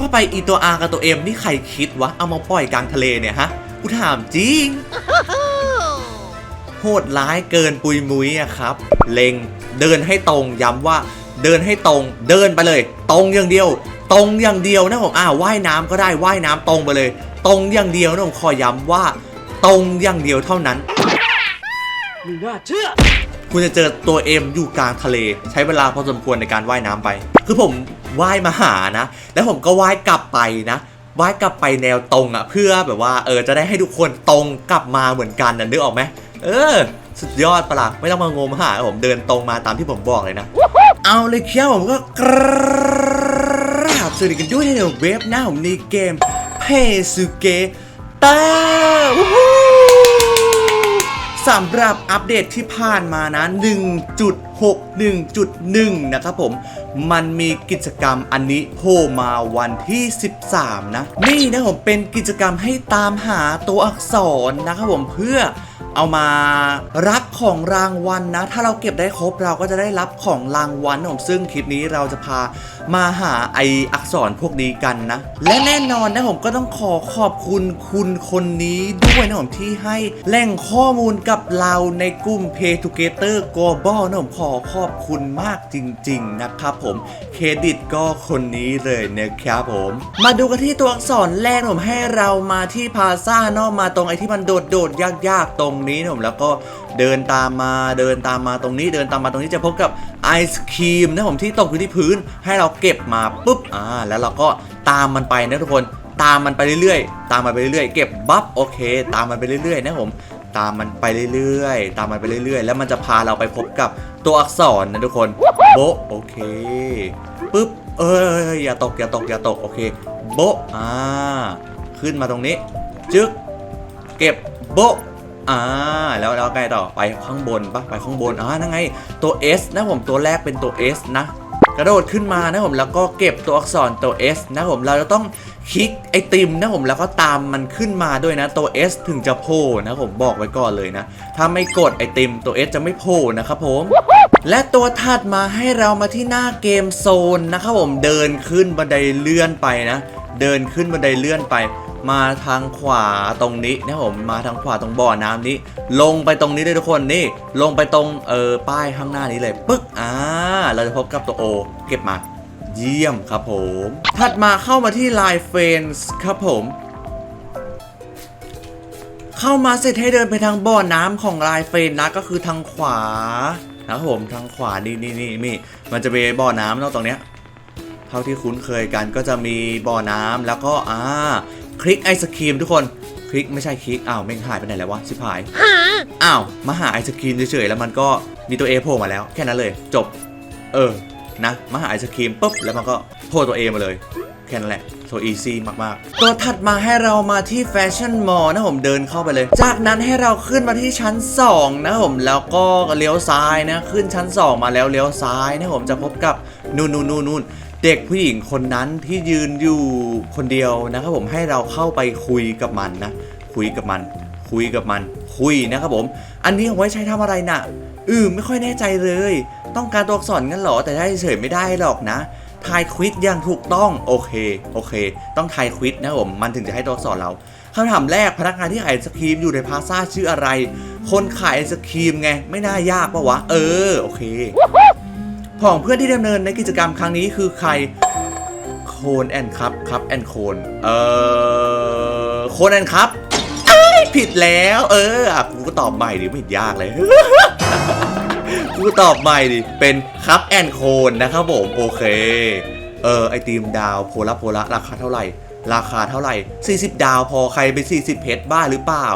ว่าไปอีตัว R กับตัว M นี่ใครคิดวะ เอามาปล่อยกลางทะเลเนี่ยฮะกูถามจริง โหดร้ายเกินปุยมุ้ยอะครับ เล็งเดินให้ตรงย้ำว่าเดินให้ตรง เดินไปเลย ตรงอย่างเดียว ตรงอย่างเดียวนะผมอ่าว่ายน้ำก็ได้ว่ายน้ำตรงไปเลย ตรงอย่างเดียวนะผมขอย้ำว่า ตรงอย่างเดียวเท่านั้นไม่น่าเชื่อ คุณจะเจอตัวเอ็มอยู่กลางทะเล ใช้เวลาพอสมควรในการว่ายน้ำไป คือผมว่ายมาหานะ แล้วผมก็ว่ายกลับไปนะว่ายกลับไปแนวตรงอะ่ะ เพื่อแบบว่าเออจะได้ให้ทุกคนตรงกลับมาเหมือนกันนะนึกออกไหมเออ สุดยอดปะล่ะไม่ต้องมางมหาผมเดินตรงมาตามที่ผมบอกเลยนะ เอาเลยเคี้ยวผมก็กราบสวัสดีกันด้วยในเว็บหน้าผมในเกมเพซูเกตาวู้ สำหรับอัปเดตที่ผ่านมานะ 1.61.1 นะครับผม มันมีกิจกรรมอันนี้โผล่มาวันที่ 13 นะ นี่นะผมเป็นกิจกรรมให้ตามหาตัวอักษรนะครับผมเพื่อ เอามารับของรางวัลนะ ถ้าเราเก็บได้ครบเราก็จะได้รับของรางวัลนะผมซึ่งคลิปนี้เราจะพามาหาไออักษรพวกนี้กันนะ และแน่นอนนะผมก็ต้องขอขอบคุณคุณคนนี้ด้วยนะผมที่ให้แหล่งข้อมูลกับเราในกลุ่ม Pay t o g e t e r Global นะผมขอขอบคุณมากจริง ๆ นะครับผมเครดิตก็คนนี้เลยนะครับผม มาดูกันที่ตัวอักษรแรกผมให้เรามาที่พาซ่าเนอะมาตรงไอที่มันโดดโดดยากๆตรงนี้นะผมแล้วก็เดินตามมาเดินตามมาตรงนี้เดินตามมาตรงนี้จะพบกับไอศครีมนะผมที่ตกอยู่ที่พื้นให้เราเก็บมาปุ๊บอ่าแล้วเราก็ตามมันไปนะทุกคนตามมันไปเรื่อยๆ ตามมันไปเรื่อยๆ เก็บบัฟโอเค ตามมันไปเรื่อยๆ นะผม ตามมันไปเรื่อยๆ ตามมันไปเรื่อยๆ แล้วมันจะพาเราไปพบกับตัวอักษรนะทุกคน โบโอเคปุ๊บ เอ้ยอย่าตกอย่าตกอย่าตกโอเค โบอ่า ขึ้นมาตรงนี้ จึ๊ก เก็บโบ อ่าแล้วแล้วไงต่อไปข้างบนปะไปข้างบนอ่านั่นไงตัว S นะผมตัวแรกเป็นตัว S นะกระโดดขึ้นมานะผมแล้วก็เก็บตัวอักษรตัว S นะผมเราจะต้องคลิกไอติมนะผมแล้วก็ตามมันขึ้นมาด้วยนะตัว S ถึงจะโผล่นะผมบอกไว้ก่อนเลยนะ ถ้าไม่กดไอติมตัว S จะไม่โผล่นะครับผม และตัวถัดมาให้เรามาที่หน้าเกมโซนนะครับผมเดินขึ้นบันไดเลื่อนไปนะ เดินขึ้นบันไดเลื่อนไป มาทางขวาตรงนี้นะผมมาทางขวาตรงบ่อน้ำนี้ ลงไปตรงนี้เลยทุกคนนี่ ลงไปตรงเออป้ายข้างหน้านี้เลยปึ๊กอ่าเราจะพบกับตัว O เก็บมาเยี่ยมครับผม ถัดมาเข้ามาที่ Line Friends ครับผม เข้ามาเสร็จให้เดินไปทางบ่อน้ำของลายเฟรนนะก็คือทางขวานะครับผมทางขวานี่นี่นี่นี่มันจะมีบ่อน้ำนาะตรงเนี้ยเท่าที่คุ้นเคยกันก็จะมีบ่อน้ำแล้วก็อ่า คลิกไอศครีมทุกคนคลิกไม่ใช่คลิกอ้าวแม่งหายไปไหนแล้ววะชิบหายอ้าวมาหาไอศครีมเฉยๆแล้วมันก็มีตัว A โผล่มาแล้วแค่นั้นเลย จบ เออนะมาหาไอศครีมปุ๊บแล้วมันก็โผล่ตัว A มาเลย แค่นั้นแหละโซอีซี่มากๆตัวถัดมาให้เรามาที่แฟชั่นมอลล์นะผมเดินเข้าไปเลย จากนั้นให้เราขึ้นมาที่ชั้น 2 นะผมแล้วก็เลี้ยวซ้ายนะ ขึ้นชั้น 2 มาแล้วเลี้ยวซ้ายนะผมจะพบกับนู่นนู่นนู่นนู่น เด็กผู้หญิงคนนั้นที่ยืนอยู่คนเดียวนะครับผมให้เราเข้าไปคุยกับมันนะ คุยกับมัน คุยกับมัน คุยนะครับผม อันนี้เอาไว้ใช้ทำอะไรน่ะอืมไม่ค่อยแน่ใจเลย ต้องการตัวอักษรงั้นเหรอแต่ได้เฉยไม่ได้หรอกนะทายควิดอย่างถูกต้องโอเคโอเค ต้องทายควิดนะครับผมมันถึงจะให้ตัวอักษรเราคำถามแรกพนักงานที่ขายไอศครีมอยู่ในพาซ่าชื่ออะไร คนขายไอศครีมไงไม่น่ายากปะวะ เออโอเค ของเพื่อนที่ดำเนินในกิจกรรมครั้งนี้คือใครโคนแอนครับครับแอนโคนเออโคนแอนครับผิดแล้ว เอออะกูก็ตอบใหม่ดิไม่ยากเลยกูตอบใหม่ดิเป็นครับแอนโคนนะครับผมโอเคเออไอติมดาวโพละโพละราคาเท่าไหร่ ราคาเท่าไหร่ 40 ดาวพอใครเป็น40เพชรบ้าหรือเปล่า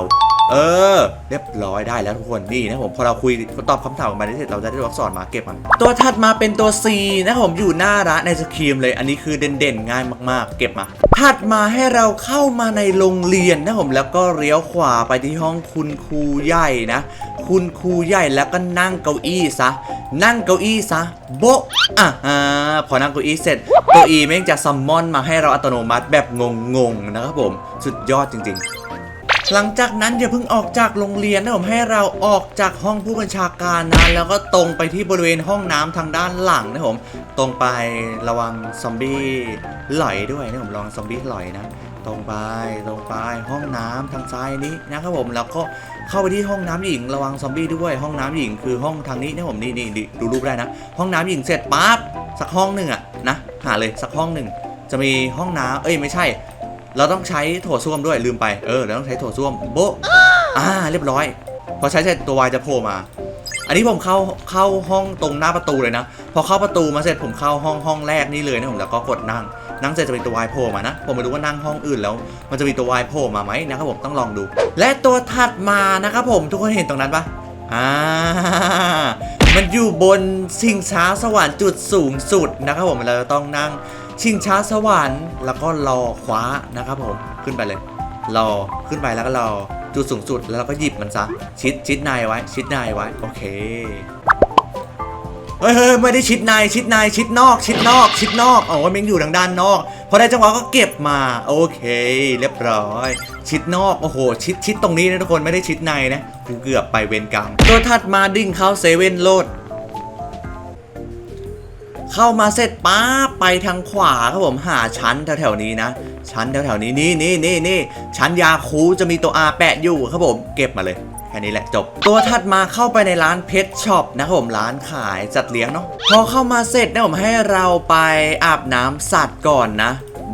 เออ เรียบร้อยได้แล้วทุกคนนี่นะผมพอเราคุยตอบคำถามออกมาได้เสร็จเราจะได้ตัวอักษรมาเก็บมัน ตัวถัดมาเป็นตัว C นะครับผมอยู่หน้าร้านไอศครีมเลย อันนี้คือเด่นๆง่ายมากๆ เก็บมาถัดมาให้เราเข้ามาในโรงเรียนนะผมแล้วก็เลี้ยวขวาไปที่ห้องคุณครูใหญ่นะ คุณครูใหญ่แล้วก็นั่งเก้าอี้ซะนั่งเก้าอี้ซะโบะอะฮะพอนั่งเก้าอี้เสร็จตัวอีแม่งจะซัมมอนมาให้เราอัตโนมัติแบบงงๆนะครับผม สุดยอดจริง ๆ หลังจากนั้นอย่าเพิ่งออกจากโรงเรียนนะผมให้เราออกจากห้องผู้บัญชาการนะแล้วก็ตรงไปที่บริเวณห้องน้ำทางด้านหลังนะผมตรงไประวังซอมบี้ไหลด้วยนะผมระวังซอมบี้ไหลนะตรงไปตรงไปห้องน้ำทางซ้ายนี้นะครับผมแล้วก็เข้าไปที่ห้องน้ำหญิงระวังซอมบี้ด้วย ห้องน้ำหญิงคือห้องทางนี้นะผมนี่นี่นี่ดูรูปได้นะ ห้องน้ำหญิงเสร็จปั๊บสักห้องหนึ่งอะนะหาเลยสักห้องหนึ่งจะมีห้องน้ำเอ้ยไม่ใช่ เราต้องใช้โถส้วมด้วยลืมไปเออเราต้องใช้โถส้วมโบะอ่าเรียบร้อย พอใช้เสร็จตัววายจะโผล่มา อันนี้ผมเข้าเข้าห้องตรงหน้าประตูเลยนะ พอเข้าประตูมาเสร็จผมเข้าห้องห้องแรกนี่เลยนะผมแล้วก็กดนั่ง นั่งเสร็จจะเป็นตัววายโผล่มานะ ผมไม่รู้ว่านั่งห้องอื่นแล้ว มันจะมีตัววายโผล่มาไหมนะครับผมต้องลองดู และตัวถัดมานะครับผมทุกคนเห็นตรงนั้นปะอ่า มันอยู่บนชิงช้าสวรรค์จุดสูงสุดนะครับผมเราจะต้องนั่งชิงช้าสวรรค์แล้วก็รอคว้านะครับผมขึ้นไปเลย รอขึ้นไปแล้วก็รอจุดสูงสุดแล้วเราก็หยิบมันซะชิดชิดนายไว้ ชิดนายไว้โอเคเฮ้ยเฮ้ยไม่ได้ชิดนายชิดนายชิดนอก ชิดนอก ชิดนอกอ๋อมันอยู่ทางด้านนอกพอได้จังหวะก็เก็บมา โอเค เรียบร้อย ชิดนอกโอ้โห ชิดชิดตรงนี้นะทุกคนไม่ได้ชิดในนะกูเกือบไปเวรกรรมตัวถัดมาดิ่งเข้าเซเว่นโลด เข้ามาเสร็จป๊าไปทางขวาครับผมหาชั้นแถวๆนี้นะ ชั้นแถวๆนี้นี่นี่นี่นี่ชั้นยาคูจะมีตัว R แปะอยู่ครับผมเก็บมาเลยแค่นี้แหละจบ ตัวถัดมาเข้าไปในร้านเพชรช็อปนะครับผมร้านขายจัดเลี้ยงเนาะพอเข้ามาเสร็จนะผมให้เราไปอาบน้ำสัตว์ก่อนนะ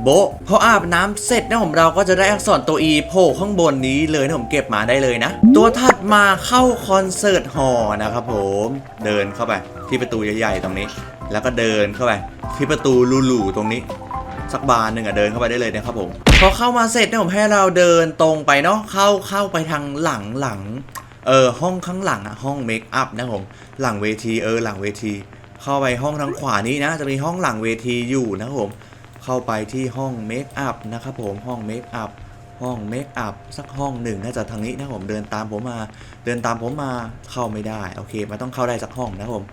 โบะพออาบน้ำเสร็จนะผมเราก็จะได้อักษรตัว E โผล่ข้างบนนี้เลยนะผมเก็บมาได้เลยนะ ตัวถัดมาเข้าคอนเสิร์ตฮอลนะครับผมเดินเข้าไปที่ประตูใหญ่ๆตรงนี้ แล้วก็เดินเข้าไปที่ประตูลูๆตรงนี้สักบานหนึ่งอะเดินเข้าไปได้เลยนะครับผมพอเข้ามาเสร็จเนี่ยผมให้เราเดินตรงไปเนาะเข้าเข้าไปทางหลังหลังเออห้องข้างหลังอะห้องเมคอัพนะผมหลังเวทีเออหลังเวที เข้าไปห้องทางขวานี้นะ จะมีห้องหลังเวทีอยู่นะผม เข้าไปที่ห้องเมคอัพนะครับผมห้องเมคอัพห้องเมคอัพสักห้องหนึ่งน่าจะทางนี้นะผมเดินตามผมมา เดินตามผมมาเข้าไม่ได้โอเคมันต้องเข้าได้สักห้องนะผม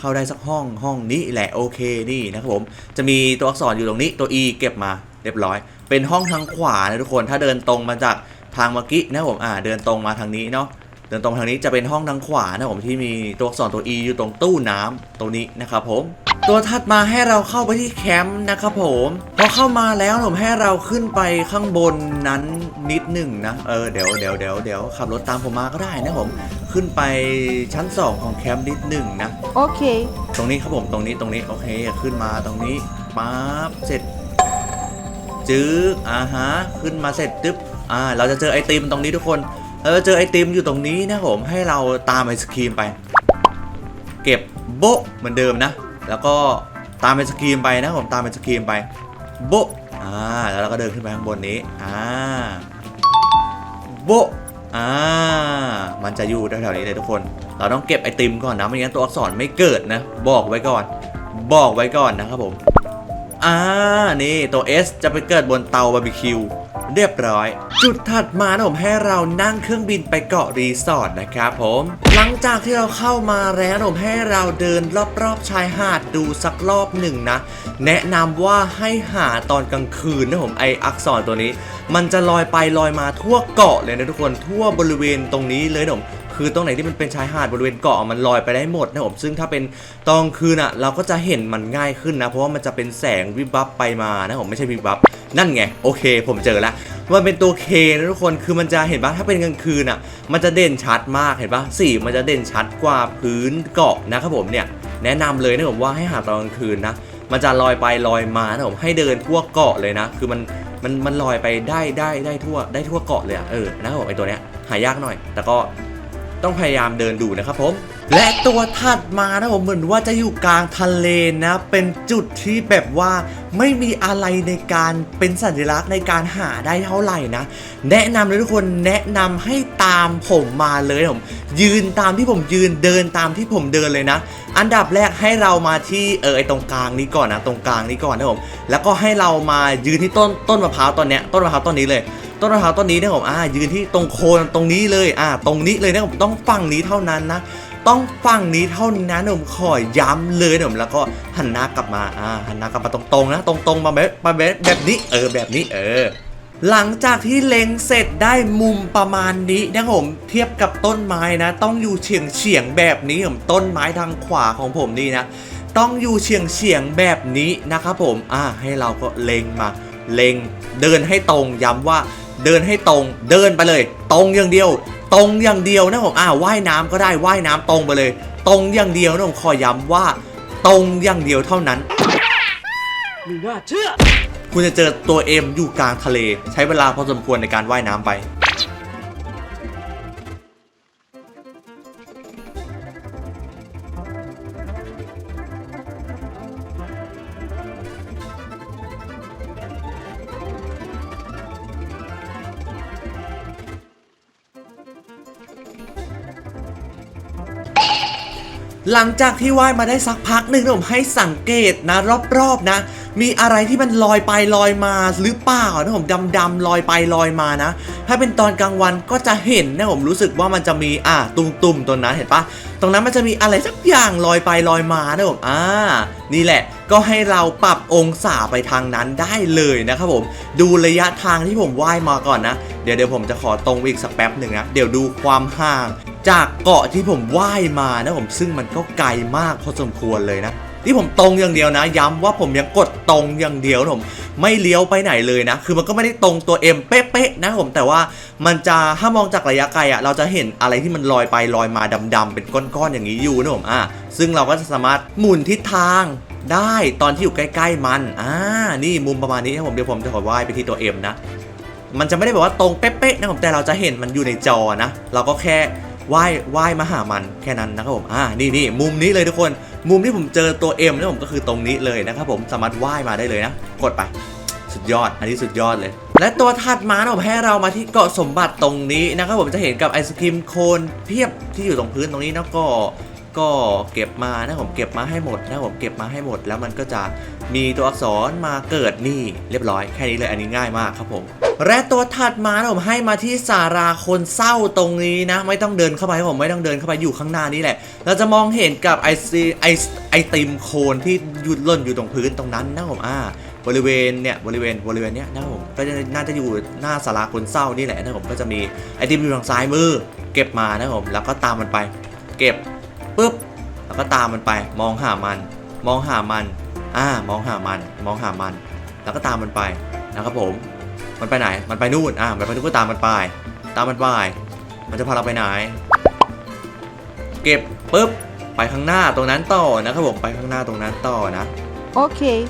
เข้าได้สักห้องห้องนี้แหละโอเคนี่นะครับผมจะมีตัวอักษรอยู่ตรงนี้ตัว E เก็บมาเรียบร้อย เป็นห้องทางขวานะทุกคนถ้าเดินตรงมาจากทางเมื่อกี้นะผมอ่าเดินตรงมาทางนี้เนาะเดินตรงทางนี้จะเป็นห้องทางขวานะผมที่มีตัวอักษรตัว E อยู่ตรงตู้น้ำตรงนี้นะครับผม ตัวถัดมาให้เราเข้าไปที่แคมป์นะครับผมพอเข้ามาแล้วผมให้เราขึ้นไปข้างบนนั้นนิดหนึ่งนะเออเดี๋ยวเดี๋ยวเดี๋ยวเดี๋ยวขับรถตามผมมาก็ได้นะผมขึ้นไปชั้น 2 ของแคมป์นิดหนึ่งนะ Okay. ตรงนี้ครับผมตรงนี้ตรงนี้โอเคขึ้นมาตรงนี้ปั๊บเสร็จจื้ออ่าฮะขึ้นมาเสร็จตึ๊บอ่าเราจะเจอไอติมตรงนี้ทุกคนเราจะเจอไอติมอยู่ตรงนี้นะครับผมให้เราตามไอศครีมไป เก็บโบ๊ะเหมือนเดิมนะ แล้วก็ตามไอศครีมไปนะผมตามไอศครีมไปโบ๊ะอ่าแล้วเราก็เดินขึ้นไปข้างบนนี้อ่าโบ๊ะอ่ามันจะอยู่แถวๆนี้เลยทุกคน เราต้องเก็บไอติมก่อนนะไม่งั้นตัวอักษรไม่เกิดนะ บอกไว้ก่อน บอกไว้ก่อนนะครับผมอ่านี่ตัว S จะไปเกิดบนเตาบาร์บีคิว เรียบร้อย จุดถัดมานะผมให้เรานั่งเครื่องบินไปเกาะรีสอร์ทนะครับผม หลังจากที่เราเข้ามาแล้วนะผมให้เราเดินรอบๆชายหาดดูสักรอบหนึ่งนะ แนะนำว่าให้หาตอนกลางคืนนะผมไออักษรตัวนี้ มันจะลอยไปลอยมาทั่วเกาะเลยนะทุกคนทั่วบริเวณตรงนี้เลยนะผม คือตรงไหนที่มันเป็นชายหาดบริเวณเกาะมันลอยไปได้หมดนะผมซึ่งถ้าเป็นตอนคืนอะเราก็จะเห็นมันง่ายขึ้นนะ เพราะว่ามันจะเป็นแสงวิบวับไปมานะผมไม่ใช่วิบวับนั่นไงโอเค ผมเจอแล้วมันเป็นตัวเคนะทุกคนคือมันจะเห็นปะถ้าเป็นกลางคืนอะ มันจะเด่นชัดมากเห็นปะสีมันจะเด่นชัดกว่าพื้นเกาะนะครับผมเนี่ยแนะนำเลยนะผมว่าให้หาตอนกลางคืนนะมันจะลอยไปลอยมานะผมให้เดินทั่วเกาะเลยนะ คือมันมันมันลอยไปได้ได้ได้ทั่วได้ทั่วเกาะเลยอะเออนะครับผมไอตัวเนี้ยหายากหน่อย แต่ก็ ต้องพยายามเดินดูนะครับผม และตัวถัดมานะผมเหมือนว่าจะอยู่กลางทะเลนะ เป็นจุดที่แบบว่าไม่มีอะไรในการเป็นสัญลักษณ์ในการหาได้เท่าไหร่นะ แนะนำเลยทุกคนแนะนำให้ตามผมมาเลยผม ยืนตามที่ผมยืนเดินตามที่ผมเดินเลยนะ อันดับแรกให้เรามาที่เออไอตรงกลางนี้ก่อนนะตรงกลางนี้ก่อนนะผมแล้วก็ให้เรามายืนที่ต้นต้นมะพร้าวต้นเนี้ยต้นมะพร้าวต้นนี้เลย ต้นมะพร้าวต้นนี้นี่ยผมอ่ายืนที่ตรงโคนตรงนี้เลยอ่าตรงนี้เลยนะผมต้องฝั่งนี้เท่านั้นนะต้องฝั่งนี้เท่านั้นผมขอย้ำเลยนะผมแล้วก็หันหน้ากลับมาอ่าหันหน้ากลับมาตรงๆนะ ตรงๆมาแบบมาแบบแบบนี้เออแบบนี้เออ หลังจากที่เล็งเสร็จได้มุมประมาณนี้นะผมเทียบกับต้นไม้นะ ต้องอยู่เฉียงเฉียงแบบนี้ผมต้นไม้ทางขวาของผมนี่นะต้องอยู่เฉียงเฉียงแบบนี้นะครับผมอ่าให้เราก็เล็งมา เล็งเดินให้ตรงย้ำว่า เดินให้ตรง เดินไปเลย ตรงอย่างเดียว ตรงอย่างเดียวนะผมอ่าว่ายน้ำก็ได้ว่ายน้ำตรงไปเลย ตรงอย่างเดียวนะผมขอย้ำว่า ตรงอย่างเดียวเท่านั้นไม่น่าเชื่อคุณจะเจอตัวเอ็มอยู่กลางทะเล ใช้เวลาพอสมควรในการว่ายน้ำไป หลังจากที่ว่ายมาได้สักพักหนึ่งผมให้สังเกตนะ รอบๆนะ มีอะไรที่มันลอยไปลอยมาหรือเปล่านะผมดำๆลอยไปลอยมานะ ถ้าเป็นตอนกลางวันก็จะเห็นนะผมรู้สึกว่ามันจะมีอะตุ่มๆตัวนั้นเห็นปะตรงนั้นมันจะมีอะไรสักอย่างลอยไปลอยมานะผมอ่านี่แหละก็ให้เราปรับองศาไปทางนั้นได้เลยนะครับผม ดูระยะทางที่ผมว่ายมาก่อนนะ เดี๋ยวเดี๋ยวผมจะขอตรงอีกสักแป๊บหนึ่งนะ เดี๋ยวดูความห่าง จากเกาะที่ผมว่ายมานะผมซึ่งมันก็ไกลมากพอสมควรเลยนะที่ผมตรงอย่างเดียวนะ ย้ำว่าผมยังกดตรงอย่างเดียวผมไม่เลี้ยวไปไหนเลยนะ คือมันก็ไม่ได้ตรงตัว M เป๊ะๆนะผมแต่ว่ามันจะถ้ามองจากระยะไกลอะเราจะเห็นอะไรที่มันลอยไปลอยมาดำๆเป็นก้อนๆอย่างนี้อยู่นะผมอะซึ่งเราก็จะสามารถหมุนทิศทางได้ตอนที่อยู่ใกล้ ๆ มันอ่านี่มุมประมาณนี้นะผมเดี๋ยวผมจะขอว่ายไปที่ตัว M นะ มันจะไม่ได้แบบว่าตรงเป๊ะๆนะผมแต่เราจะเห็นมันอยู่ในจอนะ เราก็แค่ ว่ายว่ายมาหามันแค่นั้นนะครับผมอ่านี่นี่มุมนี้เลยทุกคน มุมที่ผมเจอตัว M นะผมก็คือตรงนี้เลยนะครับผมสามารถว่ายมาได้เลยนะกดไปสุดยอด อันนี้สุดยอดเลย และตัวถัดมานะผมให้เรามาที่เกาะสมบัติตรงนี้นะครับผมจะเห็นกับไอศครีมโคนเพียบที่อยู่ตรงพื้นตรงนี้นะก็ ก็เก็บมานะผมเก็บมาให้หมดนะผมเก็บมาให้หมด แล้วมันก็จะมีตัวอักษรมาเกิดนี่เรียบร้อยแค่นี้เลยอันนี้ง่ายมากครับผมและตัวถัดมาผมให้มาที่สาราคนเศร้าตรงนี้นะ ไม่ต้องเดินเข้าไปผมไม่ต้องเดินเข้าไปอยู่ข้างหน้านี่แหละ เราจะมองเห็นกับไอซีไอไอติมโคนที่หยุดล่นอยู่ตรงพื้นตรงนั้นนะผมอ่าบริเวณเนี่ยบริเวณบริเวณเนี้ยนะผมก็จะน่าจะอยู่หน้าสาราคนเศร้านี่แหละนะผมก็จะมีไอติมอยู่ทางซ้ายมือ เก็บมานะผมแล้วก็ตามมันไป เก็บ ปุ๊บแล้วก็ตามมันไป มองหามัน มองหามัน อ่า มองหามัน มองหามัน แล้วก็ตามมันไปนะครับผม มันไปไหน มันไปนู่น อ่า มันไปนู่นก็ตามมันไป ตามมันไป มันจะพาเราไปไหน เก็บปุ๊บ ไปข้างหน้าตรงนั้นต่อนะครับผม ไปข้างหน้าตรงนั้นต่อนะ Okay.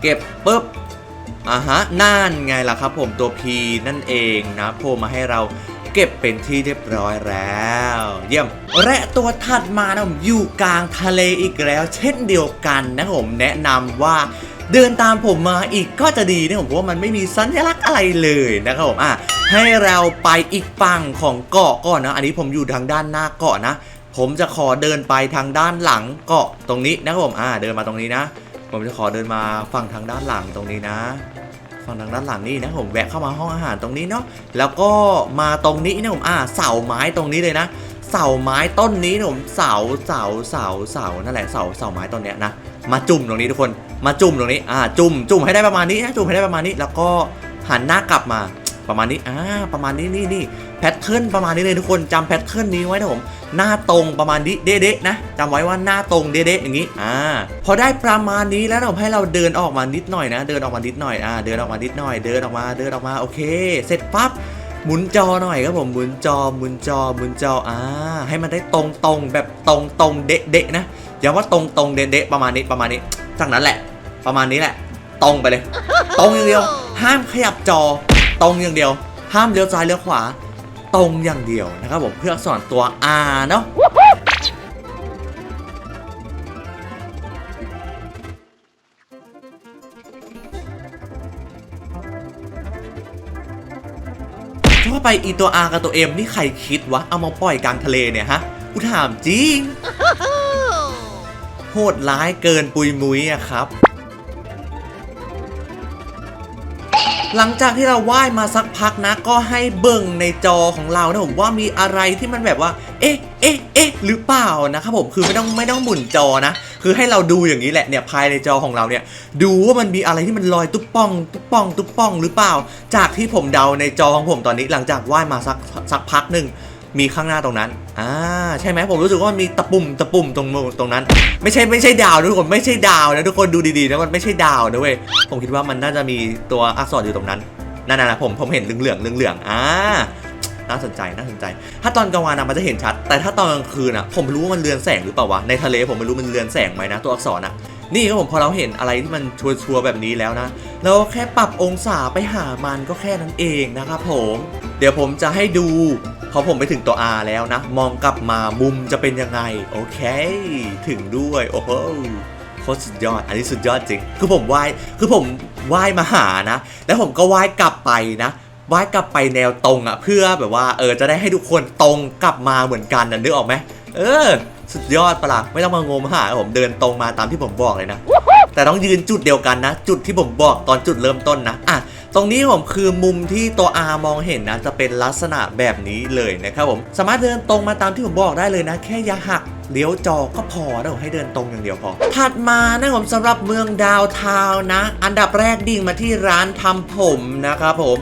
เก็บปุ๊บอ่าฮะนั่นไงล่ะครับผมตัว P นั่นเองนะโผล่มาให้เรา เก็บเป็นที่เรียบร้อยแล้ว เยี่ยมและตัวถัดมานะผมอยู่กลางทะเลอีกแล้ว เช่นเดียวกันนะผมแนะนำว่าเดินตามผมมาอีกก็จะดีนะผมเพราะว่ามันไม่มีสัญลักษณ์อะไรเลยนะครับผมอะให้เราไปอีกฝั่งของเกาะก่อนนะ อันนี้ผมอยู่ทางด้านหน้าเกาะนะ ผมจะขอเดินไปทางด้านหลังเกาะตรงนี้นะครับผมอ่าเดินมาตรงนี้นะ ผมจะขอเดินมาฝั่งทางด้านหลังตรงนี้นะ ฝั่งทางด้านหลังนี่นะผมแวะเข้ามาห้องอาหารตรงนี้เนาะแล้วก็มาตรงนี้นะผมอ่าเสาไม้ตรงนี้เลยนะ เสาไม้ต้นนี้นะผมเสาเสาเสาเสานั่นแหละเสาเสาไม้ต้นเนี้ยนะมาจุ่มตรงนี้ทุกคนมาจุ่มตรงนี้อ่าจุ่มจุ่มให้ได้ประมาณนี้นะจุ่มให้ได้ประมาณนี้ แล้วก็หันหน้ากลับมา ประมาณนี้อ่าประมาณนี้นี่นี่แพทเทิร์นประมาณนี้เลยทุกคนจำแพทเทิร์นนี้ไว้นะผมหน้าตรงประมาณนี้เด๊ะๆนะจำไว้ว่าหน้าตรงเด๊ะๆอย่างนี้อ่าพอได้ประมาณนี้แล้วเราให้เราเดินออกมานิดหน่อยนะ เดินออกมานิดหน่อยอ่าเดินออกมานิดหน่อย เดินออกมาเดินออกมาโอเค เสร็จปั๊บหมุนจอหน่อยครับผมหมุนจอหมุนจอหมุนจออ่าให้มันได้ตรงตรงๆแบบตรงตรงๆเด๊ะๆนะอย่าว่าตรงตรงๆเด๊ะๆประมาณนี้ประมาณนี้จากนั้นแหละ ประมาณนี้แหละ ตรงไปเลย ตรงอย่างเดียว ห้ามขยับจอ ตรงอย่างเดียว ห้ามเลี้ยวซ้ายเลี้ยวขวา ตรงอย่างเดียวนะครับผมเพื่ออักษรตัว R เนาะว่าไปอีตัว R กับตัว M นี่ใครคิดวะ เอามาปล่อยกลางทะเลเนี่ยฮะกูถามจริง โหดร้ายเกินปุยมุ้ยอะครับ หลังจากที่เราไหว้มาสักพักนะ ก็ให้เบิ่งในจอของเรานะผมว่ามีอะไรที่มันแบบว่า เอ๊ะเอ๊ะเอ๊ะหรือเปล่านะครับผมคือไม่ต้องไม่ต้องหมุนจอนะ คือให้เราดูอย่างนี้แหละเนี่ยภายในจอของเราเนี่ย ดูว่ามันมีอะไรที่มันลอยตุ๊บป่องตุ๊บป่องตุ๊บป่องหรือเปล่า จากที่ผมเดาในจอของผมตอนนี้หลังจากไหว้มาสักสักพักหนึ่ง มีข้างหน้าตรงนั้นอ่าใช่ไหมผมรู้สึกว่ามีตะปุ่มตะปุ่มตรงตรงนั้น ไม่ใช่ไม่ใช่ดาวทุกคนไม่ใช่ดาวนะทุกคนดูดีๆนะมันไม่ใช่ดาวนะเว้ยผมคิดว่ามันน่าจะมีตัวอักษรอยู่ตรงนั้นนั่นน่ะผมผมเห็นเหลืองๆเหลืองๆอ่าน่าสนใจน่าสนใจ ถ้าตอนกลางวันนะมันจะเห็นชัด แต่ถ้าตอนกลางคืนอะผมไม่รู้ว่ามันเรือนแสงหรือเปล่าวะในทะเลผมไม่รู้มันเรือนแสงไหมนะตัวอักษรอะ นี่ครับผมพอเราเห็นอะไรที่มันชัวร์ๆแบบนี้แล้วนะ เราแค่ปรับองศาไปหามันก็แค่นั้นเองนะครับผม เดี๋ยวผมจะให้ดู พอผมไปถึงตัว R แล้วนะ มองกลับมามุมจะเป็นยังไง โอเค ถึงด้วยโอ้โหโคตรสุดยอด อันนี้สุดยอดจริง คือผมว่ายคือผมว่ายมาหานะ แล้วผมก็ว่ายกลับไปนะว่ายกลับไปแนวตรงอะ่ะ เพื่อแบบว่าเออจะได้ให้ทุกคนตรงกลับมาเหมือนกันนะนึกออกไหมเออ สุดยอดปะล่ะไม่ต้องมางมหาผมเดินตรงมาตามที่ผมบอกเลยนะ แต่ต้องยืนจุดเดียวกันนะ จุดที่ผมบอกตอนจุดเริ่มต้นนะอะตรงนี้ผมคือมุมที่ตัว R มองเห็นนะ จะเป็นลักษณะแบบนี้เลยนะครับผมสามารถเดินตรงมาตามที่ผมบอกได้เลยนะ แค่อย่าหักเลี้ยวจอก็พอนะผมให้เดินตรงอย่างเดียวพอ ถัดมานะผมสำหรับเมืองดาวทาวน์นะอันดับแรกดิ่งมาที่ร้านทำผมนะครับผม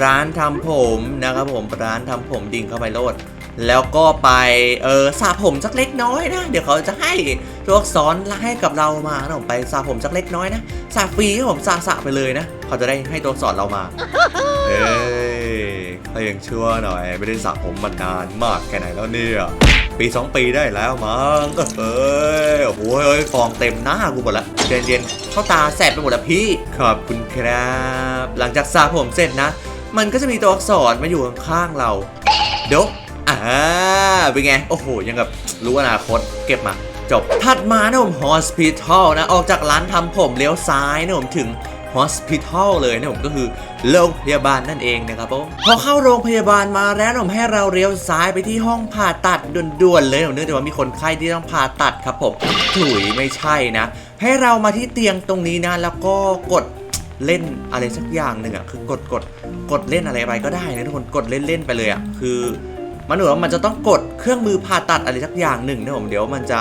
ร้านทำผมนะครับผมร้านทำผมดิ่งเข้าไปโลด แล้วก็ไปเออสระผมสักเล็กน้อยนะ เดี๋ยวเขาจะให้ตัวอักษรให้กับเรามานะผมไปสระผมสักเล็กน้อยนะสระฟรีให้ผมสระสระไปเลยนะ เขาจะได้ให้ตัวอักษรเรามาเฮ้ยเขายังชั่วหน่อย ไม่ได้สระผมมานานมากแค่ไหนแล้วเนี่ยปีสองปีได้แล้วมั้งก็เฮ้ยโอ้โหเฮ้ยฟองเต็มหน้ากูหมดละเย็นเย็นๆเข้าตาแสบไปหมดแล้วพี่ ขอบคุณครับ หลังจากสระผมเสร็จนะ มันก็จะมีตัวอักษรมาอยู่ข้างๆเราเดี๋ยว อ่าเป็นไง โอ้โห ยังกับรู้อนาคตเก็บมา จบ ถัดมานะผม hospital นะ ออกจากร้านทำผมเลี้ยวซ้ายนะผมถึง hospital เลยนะผมก็คือโรงพยาบาลนั่นเองนะครับผมพอเข้าโรงพยาบาลมาแล้วผมให้เราเลี้ยวซ้ายไปที่ห้องผ่าตัดด่วนๆเลยผมนื่องจากว่ามีคนไข้ที่ต้องผ่าตัดครับผมถุยไม่ใช่นะ ให้เรามาที่เตียงตรงนี้นะ แล้วก็กดเล่นอะไรสักอย่างหนึ่งอะคือกดกดกดเล่นอะไรไปก็ได้นะทุกคนกดเล่นเล่นไปเลยอะคือ มันเหมือนว่ามันจะต้องกดเครื่องมือผ่าตัดอะไรสักอย่างหนึ่งนะผมเดี๋ยวมันจะ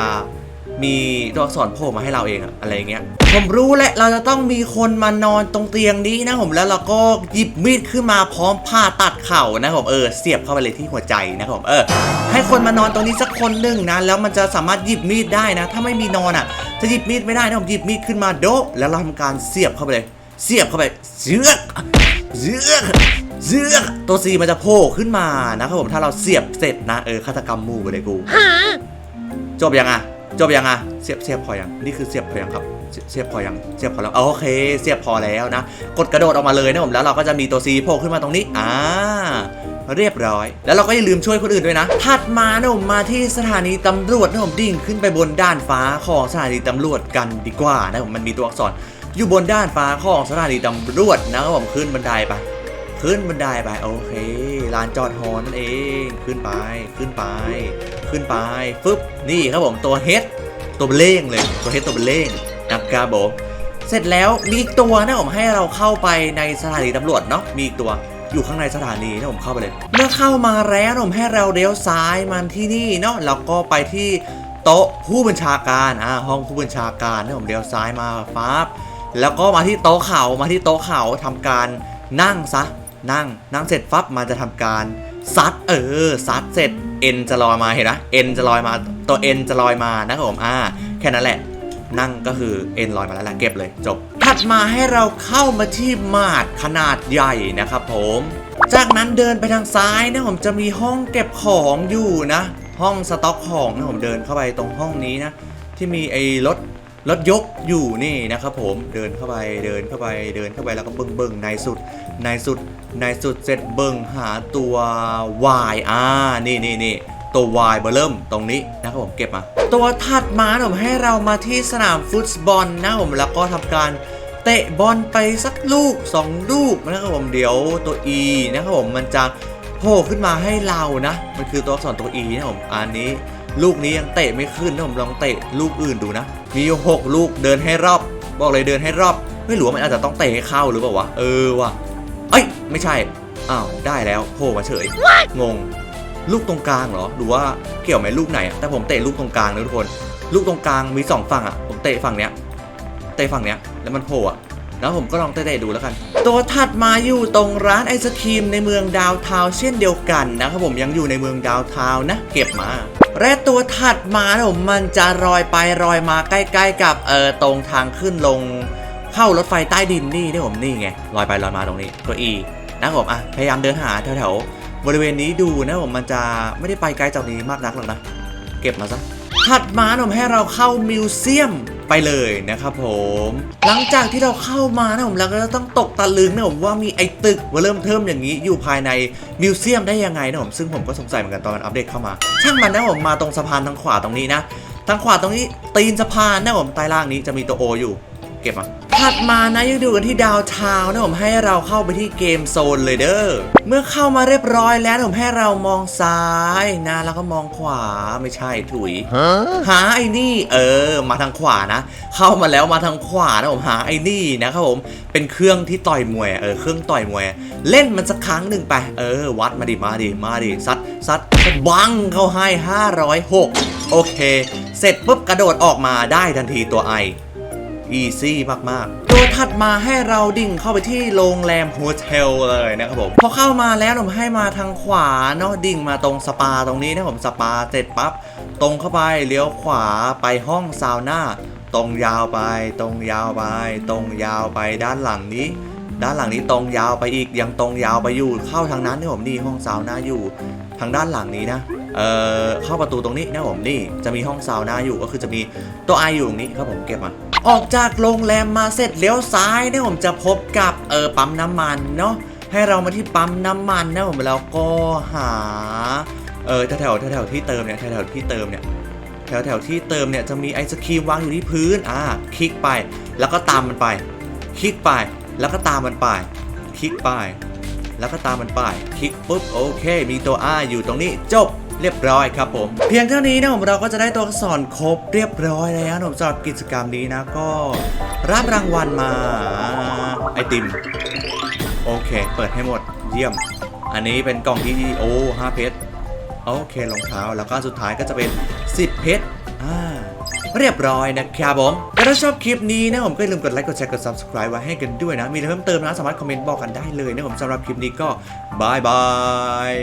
มีตัวอักษรโผล่มาให้เราเองอะอะไรเงี้ย ผมรู้แหละเราจะต้องมีคนมานอนตรงเตียงนี้นะผมแล้วเราก็หยิบมีดขึ้นมาพร้อมผ่าตัดเข่านะผมเออเสียบเข้าไปเลยที่หัวใจนะผมเออ ให้คนมานอนตรงนี้สักคนหนึ่งนะแล้วมันจะสามารถหยิบมีดได้นะ ถ้าไม่มีนอนอะจะหยิบมีดไม่ได้นะผมหยิบมีดขึ้นมาโดะแล้วเราทำการเสียบเข้าไปเลย เสียบเข้าไปเสือกเสือก เสือกตัวซีมันจะโผล่ขึ้นมานะครับผมถ้าเราเสียบเสร็จนะเออฆาตกรรมหมู่ไปเลยกูจบยังอะจบยังอะเสียบเสียบพอยังนี่คือเสียบพอยังครับเสียบเสียบพอยังเสียบพอแล้วโอเค เสียบพอแล้วนะ กดกระโดดออกมาเลยนะผมแล้วเราก็จะมีตัวซีโผล่ขึ้นมาตรงนี้อ่าเรียบร้อย แล้วเราก็อย่าลืมช่วยคนอื่นด้วยนะ ถัดมานะผมมาที่สถานีตำรวจนะผมดิ่งขึ้นไปบนด้านฟ้าของสถานีตำรวจกันดีกว่านะผมมันมีตัวอักษรอยู่บนด้านฟ้าของสถานีตำรวจนะครับผมขึ้นบันไดไป ขึ้นบันไดไปโอเคลานจอดฮอนั่นเองขึ้นไปขึ้นไป ขึ้นไปฟึบนี่ครับผมตัวเฮดตัวเบลเล่งเลยตัวเฮดตัวเบลเล่งนะครับผมเสร็จแล้วมีอีกตัวนะผมให้เราเข้าไปในสถานีตำรวจเนาะมีอีกตัวอยู่ข้างในสถานีนะผมเข้าไปเลย เมื่อเข้ามาแล้วผมให้เราเลี้ยวซ้ายมันที่นี่เนาะแล้วก็ไปที่โต๊ะผู้บัญชาการอ่าห้องผู้บัญชาการนะผมเลี้ยวซ้ายมาฟ้าแล้วก็มาที่โต๊ะเขามาที่โต๊ะเขาทำการนั่งซะ นั่งนั่งเสร็จฟับมันจะทำการซัดเออซัดเสร็จเอ็นจะลอยมาเห็นนะเอ็นจะลอยมาตัวเอ็นจะลอยมานะครับผมอ่าแค่นั้นแหละ นั่งก็คือเอ็นลอยมาแล้วแหละเก็บเลยจบ ถัดมาให้เราเข้ามาที่มาดขนาดใหญ่นะครับผม จากนั้นเดินไปทางซ้ายนะผมจะมีห้องเก็บของอยู่นะ ห้องสต็อกของนะผมเดินเข้าไปตรงห้องนี้นะที่มีไอ้รถ รถยกอยู่นี่นะครับผมเดินเข้าไปเดินเข้าไปเดินเข้าไปแล้วก็เบิ่งเบิ่งในสุดในสุดในสุดเสร็จเบิ่งหาตัว Y อ่านี่นี่นี่ตัว Y เบอร์เริ่มตรงนี้นะครับผมเก็บมา ตัวถัดมาผมให้เรามาที่สนามฟุตบอลนะผมแล้วก็ทำการเตะบอลไปสักลูก 2 ลูกนะครับผมเดี๋ยวตัว E นะครับผมมันจะโผล่ขึ้นมาให้เรานะ มันคือตัวอักษรตัว E นะผมอันนี้ ลูกนี้ยังเตะไม่ขึ้นนะผมลองเตะลูกอื่นดูนะ มีอยู่หกลูกเดินให้รอบ บอกเลยเดินให้รอบ ไม่รู้ว่ามันอาจจะต้องเตะให้เข้าหรือเปล่าวะ เออว่ะ เอ้ย ไม่ใช่ อ้าว ได้แล้วโผล่มาเฉย งง ลูกตรงกลางเหรอหรือว่าเกี่ยวไหมลูกไหนอะแต่ผมเตะลูกตรงกลางนะทุกคน ลูกตรงกลางมีสองฝั่งอะ ผมเตะฝั่งเนี้ย เตะฝั่งเนี้ย แล้วมันโผล่อะ แล้วผมก็ลองเตะๆดูแล้วกัน ตัวถัดมาอยู่ตรงร้านไอศครีมในเมืองดาวทาวเช่นเดียวกันนะครับผมยังอยู่ในเมืองดาวทาวนะ เก็บมาและตัวถัดมาผมมันจะรอยไปรอยมาใกล้ ๆ กับเออตรงทางขึ้นลง เข้ารถไฟใต้ดินนี่นี่ผมนี่ไงลอยไปลอยมาตรงนี้ตัว E นะครับผมอะพยายามเดินหาแถวๆบริเวณนี้ดูนะผมมันจะไม่ได้ไปไกลจากนี้มากนักหรอกนะ เก็บมาซะถัดมาผมให้เราเข้ามิวเซียม ไปเลยนะครับผม หลังจากที่เราเข้ามานะผมเราก็ต้องตกตะลึงนะผมว่ามีไอ้ตึกว่าเริ่มเทิมอย่างนี้อยู่ภายในมิวเซียมได้ยังไงนะผมซึ่งผมก็สงสัยเหมือนกันตอนมันอัปเดตเข้ามา ช่างมันนะผมมาตรงสะพานทางขวาตรงนี้นะทางขวาตรงนี้ตีนสะพานนะผมใต้ล่างนี้จะมีตัวโออยู่ ก็บมาถัดมานะยังดูกันที่ดาวทาวน์นะผมให้เราเข้าไปที่เกมโซนเลยเด้อเมื่อเข้ามาเรียบร้อยแล้วนะผมให้เรามองซ้ายนะแล้วก็มองขวาไม่ใช่ถุยหาไอ้นี่ เออ มาทางขวานะ เข้ามาแล้วมาทางขวานะผมหาไอ้นี่นะครับผมเป็นเครื่องที่ต่อยมวยเออเครื่องต่อยมวย เล่นมันสักครั้งหนึ่งไปเออ วัดมาดิมาดิมาดิซัดซัดบังเข้าให้ 506 โอเค เสร็จปุ๊บกระโดดออกมาได้ทันทีตัวไอ อีซี่มากๆ ตัวถัดมาให้เราดิ่งเข้าไปที่โรงแรมโฮเทลเลยนะครับผม พอเข้ามาแล้วผมให้มาทางขวาเนาะดิ่งมาตรงสปาตรงนี้นะผมสปาเสร็จปั๊บตรงเข้าไปเลี้ยวขวาไปห้องซาวน่าตรงยาวไป ตรงยาวไป ตรงยาวไปด้านหลังนี้ ด้านหลังนี้ตรงยาวไปอีกยังตรงยาวไปอยู่เข้าทางนั้นนี่ผมนี่ห้องซาวน่าอยู่ ทางด้านหลังนี้นะเอ่อเข้าประตูตรงนี้นะผมนี่จะมีห้องซาวน่าอยู่ก็คือจะมีตัวไออยู่ตรงนี้ครับผมเก็บมา ออกจากโรงแรมมาเสร็จเลี้ยวซ้ายเนี่ยผมจะพบกับเออปั๊มน้ำมันเนาะให้เรามาที่ปั๊มน้ำมันนะผมแล้วก็หาเออแถวแถวแถวที่เติมเนี่ยแถวแถวที่เติมเนี่ยแถวแถวที่เติมเนี่ยจะมีไอศครีมวางอยู่ที่พื้นอ่าคลิกไปแล้วก็ตามมันไป คลิกไปแล้วก็ตามมันไป คลิกไป แล้วก็ตามมันไป คลิกปุ๊บโอเค มีตัว R อยู่ตรงนี้จบ เรียบร้อยครับผม เพียงเท่านี้นะผมเราก็จะได้ตัวอักษรครบเรียบร้อยแล้วนะผมสำหรับกิจกรรมนี้นะก็รับรางวัลมาไอติม โอเค เปิดให้หมดเยี่ยม อันนี้เป็นกล่องที่โอ้5เพชรโอเครองเท้าแล้วก็สุดท้ายก็จะเป็น 10 เพชรอ่าเรียบร้อยนะครับผมถ้าชอบคลิปนี้นะผมก็อย่าลืมกดไลค์ กดแชร์ กด subscribe ไว้ให้กันด้วยนะ มีอะไรเพิ่มเติมนะ สามารถคอมเมนต์บอกกันได้เลยนะผมสำหรับคลิปนี้ก็บายบาย